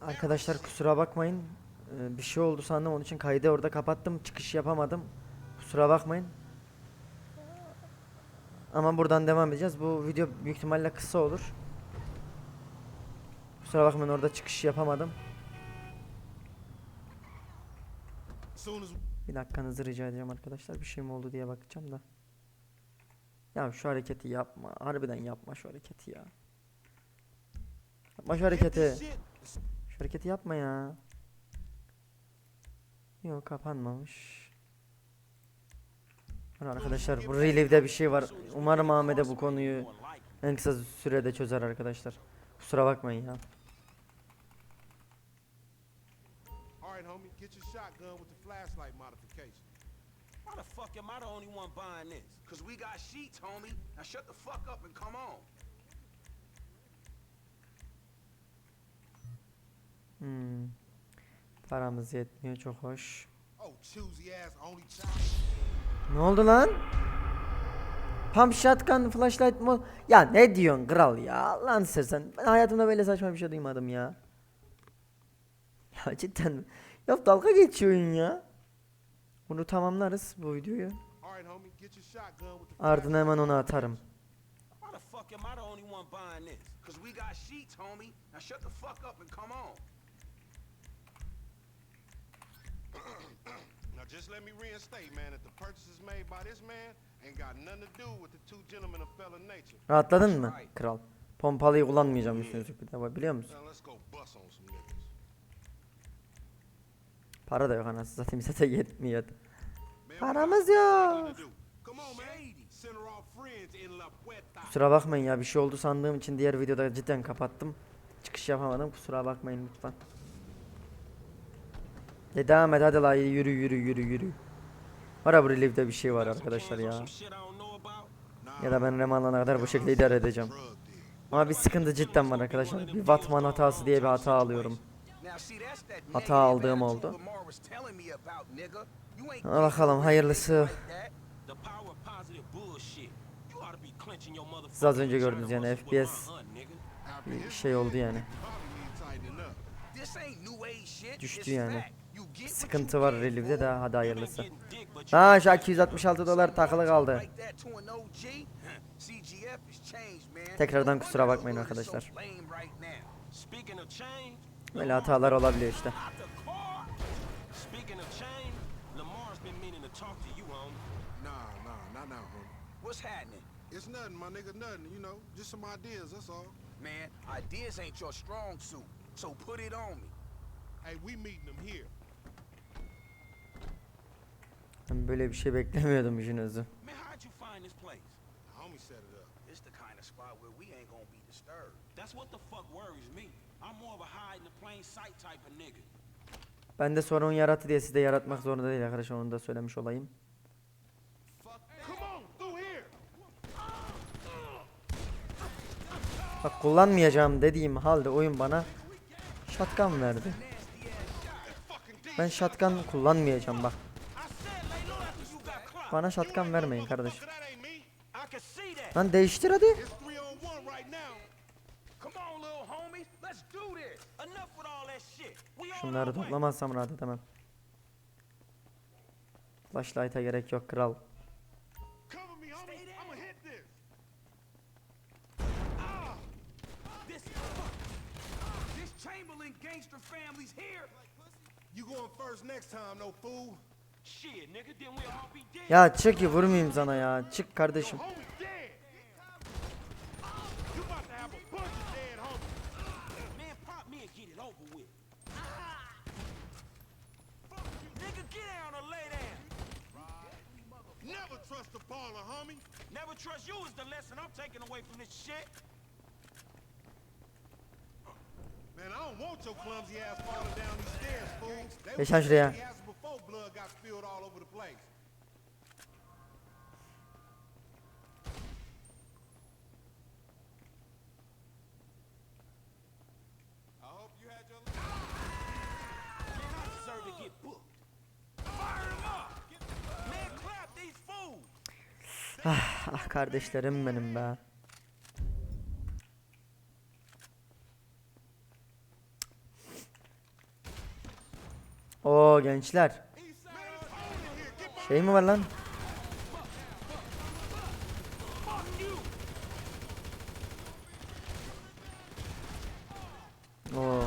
Arkadaşlar kusura bakmayın. Ee, bir şey oldu sandım onun için kaydı orada kapattım. Çıkış yapamadım. Kusura bakmayın. Ama buradan devam edeceğiz. Bu video büyük ihtimalle kısa olur. Kusura bakmayın orada çıkış yapamadım. Bir dakikanızı rica edeceğim arkadaşlar. Bir şey mi oldu diye bakacağım da. Ya şu hareketi yapma. Harbiden yapma şu hareketi ya. Yapma şu hareketi. Şu hareketi yapma ya. Yok kapanmamış. Arkadaşlar bu relive'de bir şey var. Umarım Ahmet'e bu konuyu en kısa sürede çözer arkadaşlar. Kusura bakmayın ya. all right, homie, get your shotgun with the flashlight modification. Why the fuck am I the only one buying this? Cause we got sheets, homie. Now shut the fuck up and come on. Hmm. Paramız yetmiyor çok hoş. Oh. Ne oldu lan? Pump shotgun flashlight mı? Ya ne diyorsun kral ya? Lan sen ben hayatımda böyle saçma bir şey duymadım ya. Ya cidden? Ya dalga geçiyorsun ya. Bunu tamamlarız bu videoyu. Ardına hemen onu atarım. Fuck am I the only one buying this? Cause we got sheets, homie. Now shut the fuck up and come on. Now just let me reinstate, man, that the purchases made by this man ain't got nothing to do with the two gentlemen of fellow nature. Rahatladın mı kral? Pompalıyı kullanmayacağım üstüne bir de biliyor musun? Para da yok anasını satayım zaten we Paramız yok. Kusura bakmayın ya bir şey oldu sandığım için diğer videoda cidden kapattım. Çıkış yapamadım kusura bakmayın lütfen. E devam et hadi la yürü yürü yürü yürü. Var bu relive'de bir şey var arkadaşlar ya. Ya da ben Reman'la kadar bu şekilde idare edeceğim. Ama bir sıkıntı cidden var arkadaşlar. Bir Batman hatası diye bir hata alıyorum. Hata aldığım oldu. Bakalım, hayırlısı. Siz az önce gördünüz yani, FPS Bir şey oldu yani. Düştü yani. Sıkıntı var get, relive'de de hadi hayırlısı. Ha şu an 266 dolar takılı kaldı. Tekrardan kusura bakmayın arkadaşlar. Böyle hatalar olabiliyor işte. What's happening? It's nothing, my nigga, nothing. You know, just some ideas, that's all. Man, ideas ain't your strong suit, so put it on me. Hey, we meeting them here. Ben böyle bir şey beklemiyordum işin özü. Ben de sorun yarattı diye siz de yaratmak zorunda değil arkadaşlar onu da söylemiş olayım. Bak kullanmayacağım dediğim halde oyun bana shotgun verdi. Ben shotgun kullanmayacağım bak. Bana shotgun vermeyin kardeşim. Lan değiştir hadi. Şunları toplamazsam rahat edemem. Flashlight'a gerek yok kral. You going first next time, no fool. Ya çık ki vurmayayım sana ya. Çık kardeşim. Was şuraya. Place. I hope you had your. Man, I deserve to get booked. Fire them up. Man, clap these fools. Ah kardeşlerim benim be. Oo gençler. Şey mi var lan? Oo.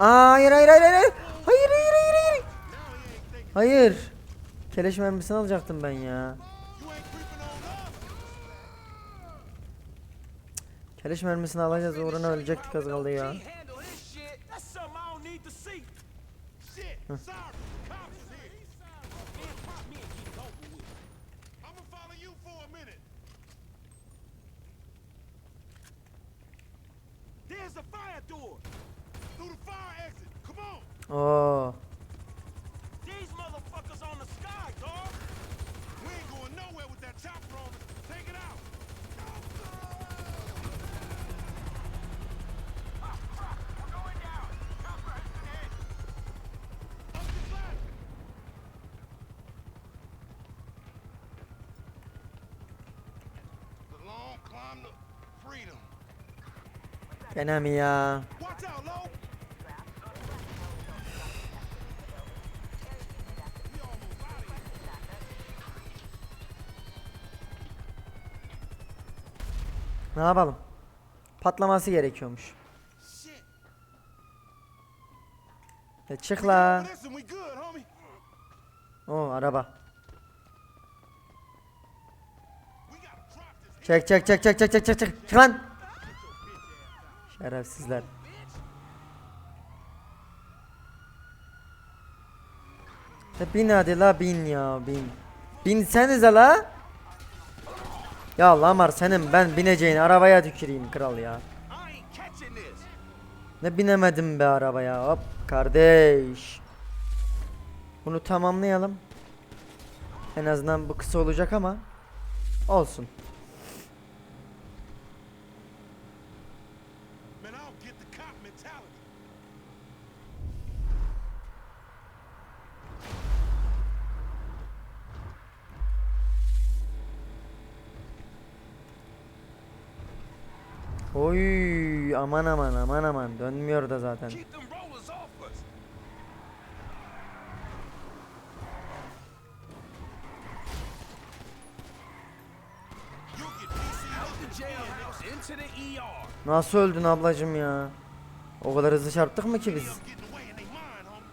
Aa, hayır hayır hayır hayır. Hayır hayır hayır hayır. Hayır. Keleş mermisini alacaktım ben ya. Keleş mermisini alacağız uğruna ölecektik az kaldı ya. There's a fire door. Through the fire exit. Come on. Oo. These motherfuckers on the sky, dog. We ain't going nowhere with that chopper on us. Take it out. Up the ladder. The Ne yapalım? Patlaması gerekiyormuş. E çık la. Oo araba. Çek çek çek çek çek çek çek çek. Çık lan. Şerefsizler. Bin hadi la bin ya bin. Binsenize la. Ya Lamar senin ben bineceğin arabaya tüküreyim kral ya. Ne binemedim be arabaya hop kardeş. Bunu tamamlayalım. En azından bu kısa olacak ama olsun. Man, I don't get the cop mentality. Oy aman aman aman aman dönmüyor da zaten. Nasıl öldün ablacım ya? O kadar hızlı çarptık mı ki biz? Them getting away in their mind, homie.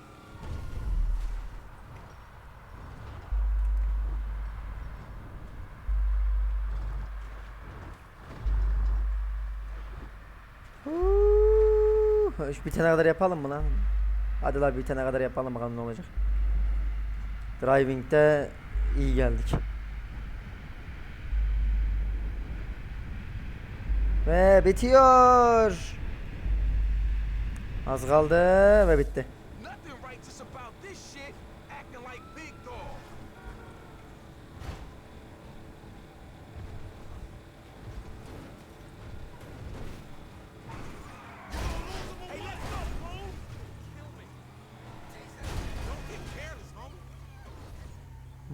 Şu bitene kadar yapalım mı lan? Hadi la bitene kadar yapalım bakalım ne olacak. Driving'de iyi geldik. Ve bitiyor. Az kaldı ve bitti.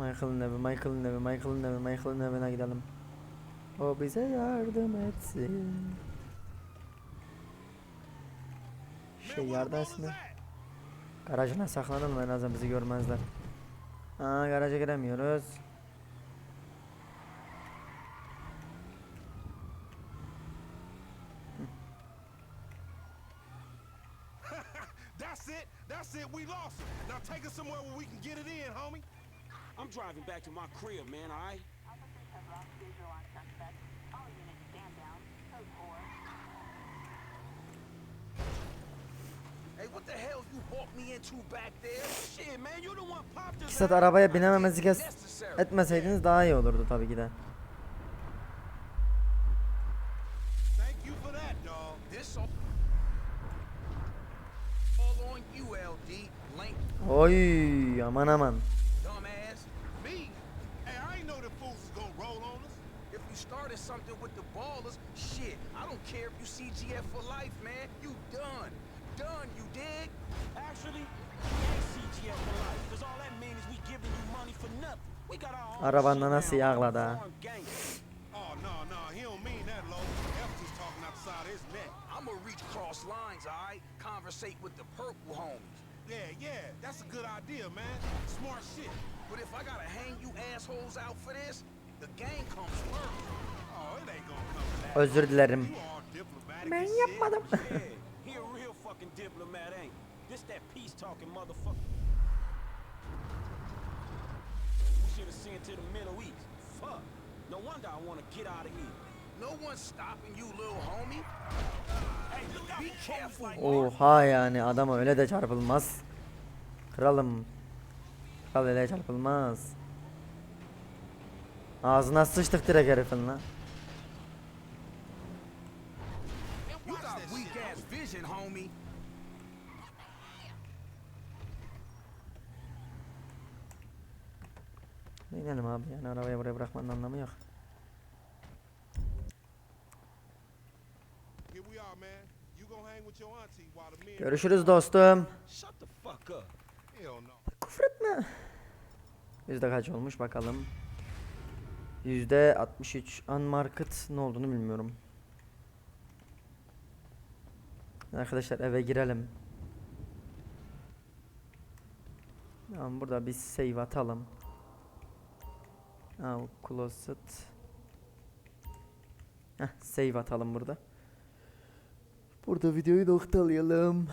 Michael'ın evi, Michael'ın evi, Michael'ın evi, Michael'ın evine gidelim. O bize yardım etsin. Şey yardım etsin. Garajına saklanalım en azından bizi görmezler. Aa garaja giremiyoruz. That's it. That's it. We lost. Now take us somewhere where we can get it in, homie. I'm driving back to my crib, man, all right? Officers have lost visual on suspect. All units stand down. Code 4. Hey, what the hell you walked me into back there? Shit, man, you the one popped this. İkisat arabaya Necessary. etmeseydiniz daha iyi olurdu tabii ki de. Thank you for fools is gonna roll on us. If you started something with the ballers, shit, I don't care if you CGF for life, man. You done. Done, you dig? Actually, we ain't CGF for life, because all that means is we giving you money for nothing. We got our own Arabanda nasıl yağladı? Oh, no, no, he don't mean that, low. F2's talking outside his neck. I'ma reach cross lines, all? Conversate with the purple homies. Yeah, yeah, that's a good idea, man. Smart shit. But if I gotta hang you assholes out for this, the gang comes first. Oh, it ain't gonna come to that. Özür dilerim. You all diplomatic Ben yapmadım. He a real fucking diplomat, ain't? This that peace talking motherfucker. We should have sent to the Middle East. Fuck. No wonder I want to get out of here. No one's stopping you, little homie. Hey, look out! Be careful. Oha yani adama öyle de çarpılmaz. Kralım. Kral öyle çarpılmaz. Ağzına sıçtık direkt herifin lan. You got weak ass vision, homie. İnelim abi yani arabayı buraya bırakmanın anlamı yok. Here we are, man. You gonna hang with your auntie while the men... Görüşürüz dostum. Shut the fuck up. Hell no. Küfür etme. Yüzde kaç olmuş bakalım. Yüzde 63 unmarket ne olduğunu bilmiyorum. Arkadaşlar eve girelim. Tamam burada bir save atalım. Now closet. Heh, save atalım burada. Burada videoyu noktalayalım.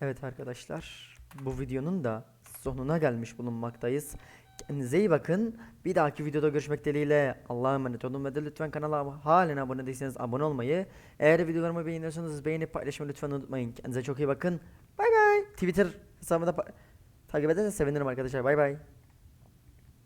Evet arkadaşlar, bu videonun da sonuna gelmiş bulunmaktayız. Kendinize iyi bakın. Bir dahaki videoda görüşmek dileğiyle Allah'a emanet olun ve de lütfen kanala halen abone değilseniz abone olmayı, eğer videolarımı beğeniyorsanız beğenip paylaşmayı lütfen unutmayın. Kendinize çok iyi bakın. Bay bay. Twitter hesabımı da pa- takip ederseniz sevinirim arkadaşlar. Bay bay.